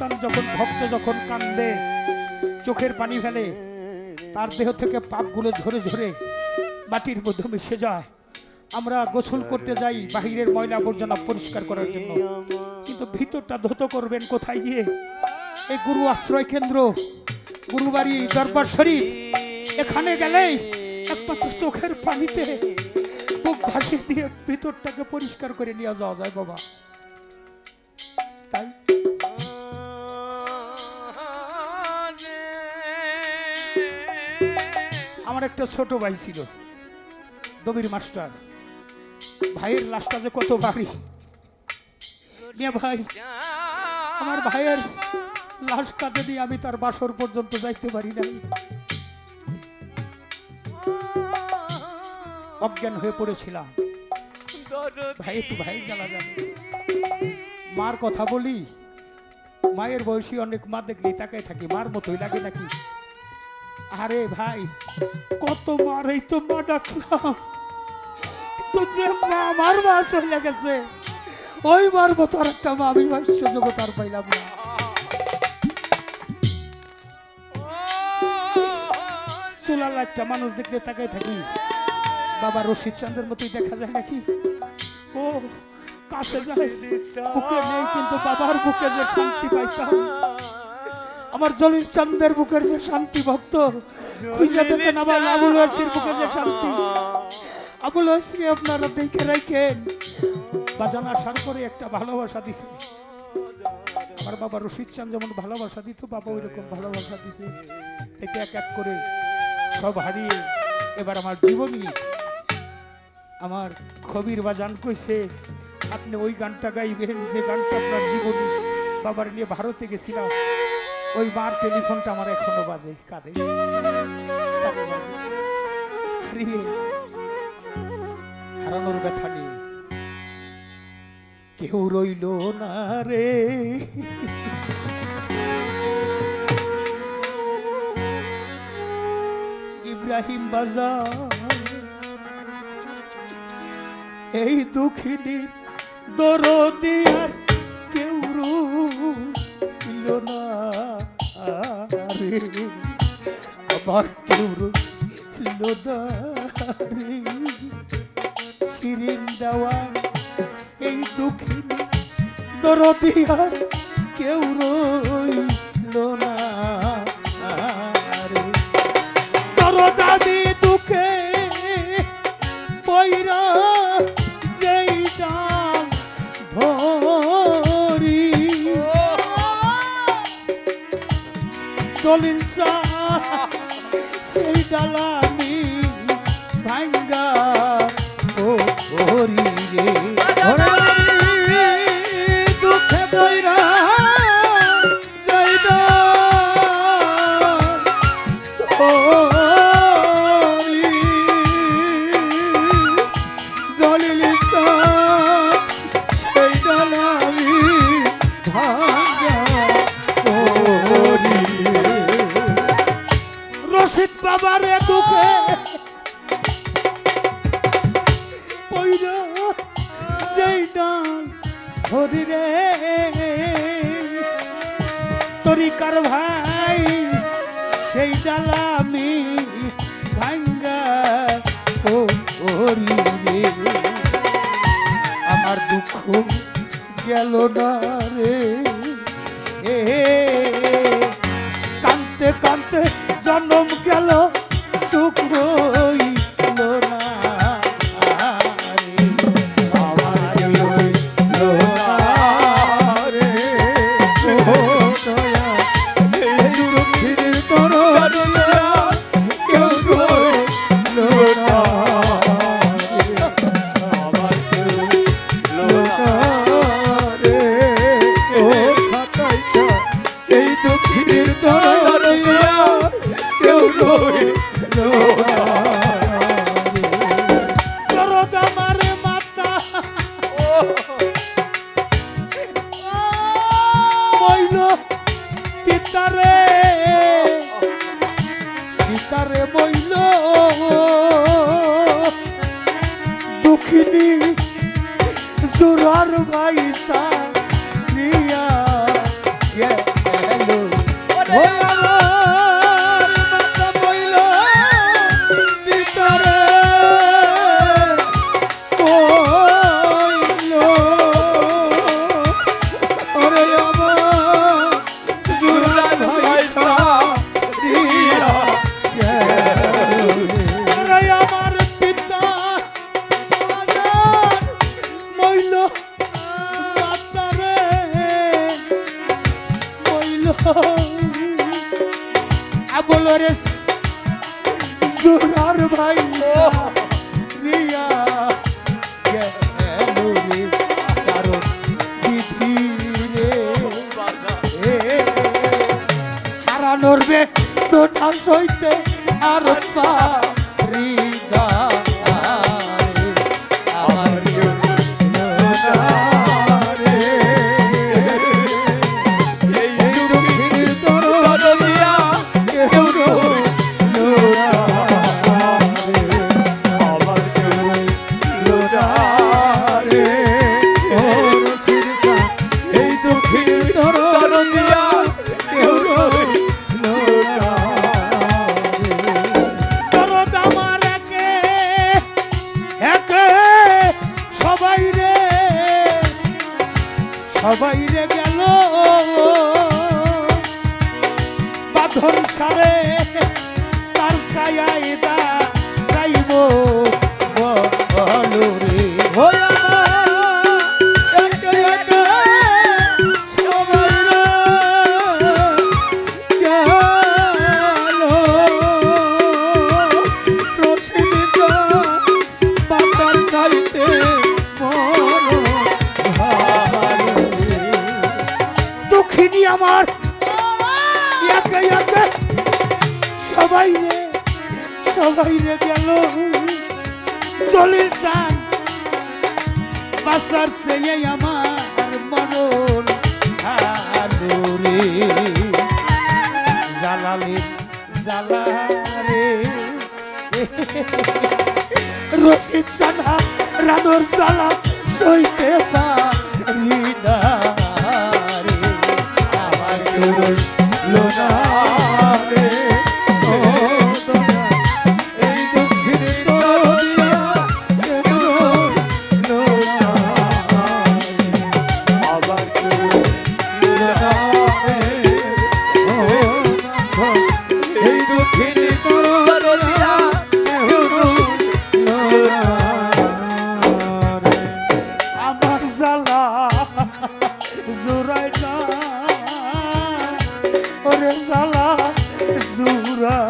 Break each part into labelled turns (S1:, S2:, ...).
S1: সন্তান যখন, ভক্ত যখন কান্দে, চোখের পানি ফেলে, তার দেহ থেকে পাপগুলো ঝরে ঝরে মাটির মধ্যে মিশে যায়। আমরা গোসল করতে যাই বাহিরের ময়লা আবর্জনা পরিষ্কার করার জন্য। কিন্তু ভিতরটা ধুতো করবেন কোথায় গিয়ে? এই গুরু আশ্রয় কেন্দ্র, গুরুবাড়ি, দরবার শরীফ, এখানে গেলেই একমাত্র চোখের পানিতে বুক ভাসিয়ে দিয়ে ভিতরটাকে পরিষ্কার করে নিয়ে যাওয়া যায় বাবা। তাই আমার একটা ছোট ভাই ছিল, দবির মাস্টার। ভাইয়ের লাশটা যে কত ভারী। মিয়া ভাই, আমার ভাইয়ের লাশ কাঁধে দিয়ে আমি তার বাসর পর্যন্ত যাইতে পারি নাই। অজ্ঞান হয়ে পড়েছিলাম। ভাই, একটু ভাই জানে মার কথা বলি, মায়ের বয়সী অনেক মা দেখলেই তাকাই থাকি, মার মতোই লাগে নাকি? আরে ভাই, কত মার তো মা ডাকলাম। তো যে মা আমার মা চলে গেছে, ওই মার মতো আর একটা মা আমি ভাই সুযোগ তার পাইলাম না। চুলাল একটা মানুষ দেখতে তাকাই থাকি। বাবা রশিদ চন্দ্রের মতোই দেখা যায় নাকি? ও, কাছে যায়। বুকে নেই কিন্তু বাবার বুকে যে শান্তি পাইতাম। আমার জলিল চন্দ্রের বুকের যে শান্তি ভক্ত খুঁজে দেখেন আমার আবুল ওয়াসির বুকে যে শান্তি। আবুল ওয়াসির আপনারা দেখে রাখেন। বাজান আসার করে একটা ভালোবাসা দিছে। আমার বাবা রশিদ চান যেমন ভালোবাসা দিত বাবা ওই রকম ভালোবাসা দিছে। থেকে এক এক করে সব হারিয়ে এবার আমার জীবনী আমার খবির বাজান কইছে আপনি ওই গানটা গাইবেন যে গানটা আপনার জীবনী। বাবার নিয়ে ভারতে গেছিলাম। ওই মার টেলিফোনটা আমার এখনও বাজে, কাঁদে। বাজে। হারানোর ব্যথা নিয়ে কেউ রইল না রে। ইব্রাহিম বাজার, এই দুঃখিনী আর কেউ রইল না। রে আবার কেউ রইল না রে শিরিন দেওয়া এই দুঃখিনী দরদিয়ার কেউ রইল দলিল সেই ডালামি ভাঙ্গা ও হরি রে। বাবারে দুঃখে। যেই ডাল ধরি রে তরিকার ভাই
S2: এই ধরা কেউ রইল ও
S1: বলো রে সোনার ভাই রিয়া কারণ বিধি রে হারানোর বেগ তোটা সইতে আর পা সংসারে তার ছায়ায় দা যাইব
S2: বলরে ভয়া বাইরে গেল
S1: চলে চান বাসার সেই আমার মরণ আলোরে জ্বালালে জ্বালারে রশিদ সানা রানোর জ্বালা সইতে পারি না রে আমার আমরা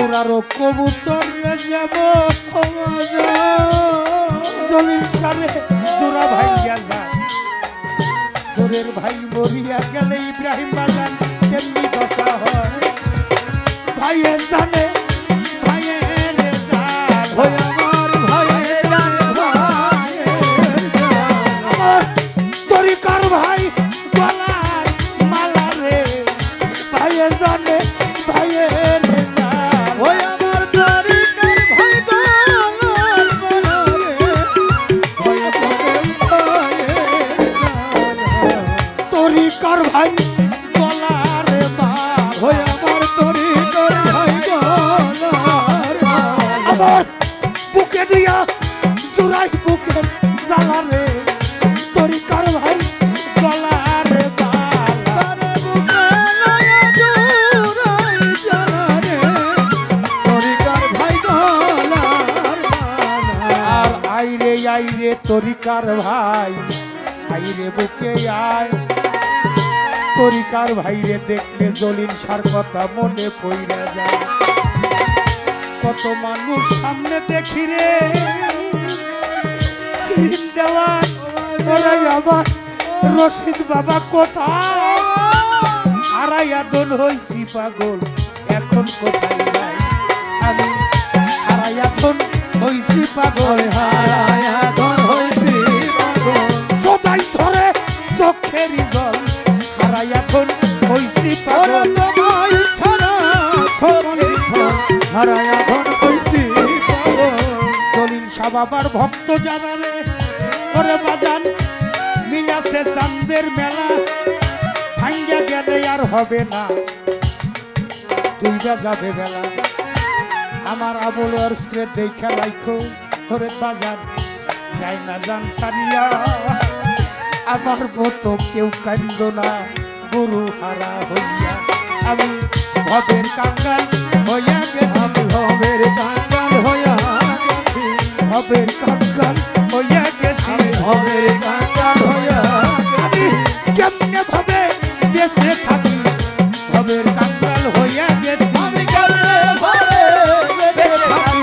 S1: জোরারও কবুতর যাব। জলিল সারে জোড়া ভাই গেলা জোরের ভাই মরিয়া গেলে ইব্রাহিম বাজান তেমনি দশা হয়? ভাইয়ে জানে আইরে আইরে তরিকার ভাই আইরে বুকে আয়। তরিকার ভাইরে দেখলে জলিল সার কথা মনে পইরা যায়। কত মানুষ সামনে দেখি রে। রশিদ বাবা কোথায়? হারাইয়া দোল হইছি পাগল, এখন কোথায় আমি হারাইয়া দোল হইছি পাগল। সাবাবার ভক্ত জানালে, ওরে বাজান মিলাছে চান্দের মেলা ভাঙ্গা গেলে আর হবে না। দুইটা যাবে বেলা। আমার আবুল অর্শ্রে দেখা রাখো ওরে বাজান, যাই না জান সারিয়া, আমার মতো কেউ কান্দ না, গুরু হারা হইয়া। আমি ভবের কাঙ্গাল হইয়া গেছি
S2: ভবের কাঙ্গাল হইয়া
S1: ভবের কাঙ্গাল হইয়া গেছি
S2: ভবের কাঙ্গাল হইয়া
S1: আমি
S2: গেছি।
S1: কেমনে ভাবে দেশে থাকি ভবের কাঙ্গাল হইয়া গেছি
S2: আমি কেমনে ভবে বেঁচে থাকি?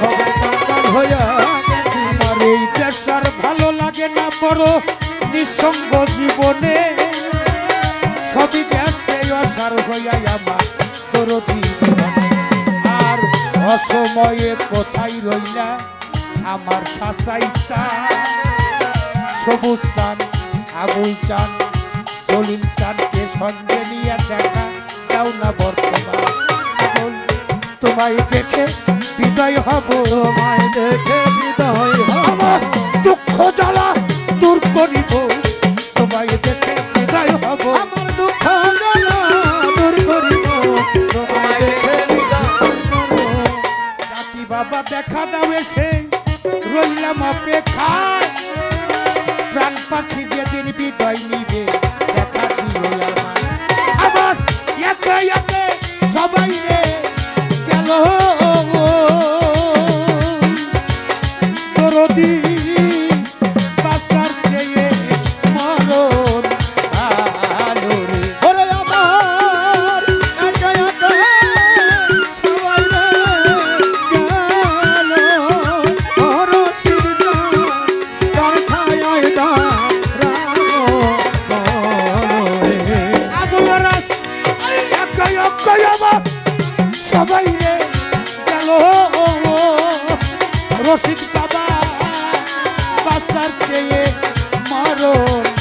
S2: ভবের কাঙ্গাল হইয়া গেছি।
S1: আমার এই দেশার ভালো লাগে না বড় নিঃসঙ্গ জীবনে সবই গেছে অসার হইয়া আমার তোর জীবনে আর অসময়ে কোথায় রইলা আমার শাসাই সবুজ চান আবুল চান জলিল চানকে সঙ্গে নিয়ে দেখা। দাও না বর্তমান তোমায় দেখে বিদায় হব।
S2: তোমায় দেখে
S1: আমার
S2: হব।
S1: দুঃখ জ্বালা দূর করিব। তোমায় দেখে বিদায় হব।
S2: আমার দুঃখ জ্বালা দূর করিব। তোমায় দেখে হৃদয় হব।
S1: বাবা দেখা দাও এসে। রইলাম অপেক্ষায় প্রাণ পাখি রশিদ বাবা বাসার চেয়ে মরণ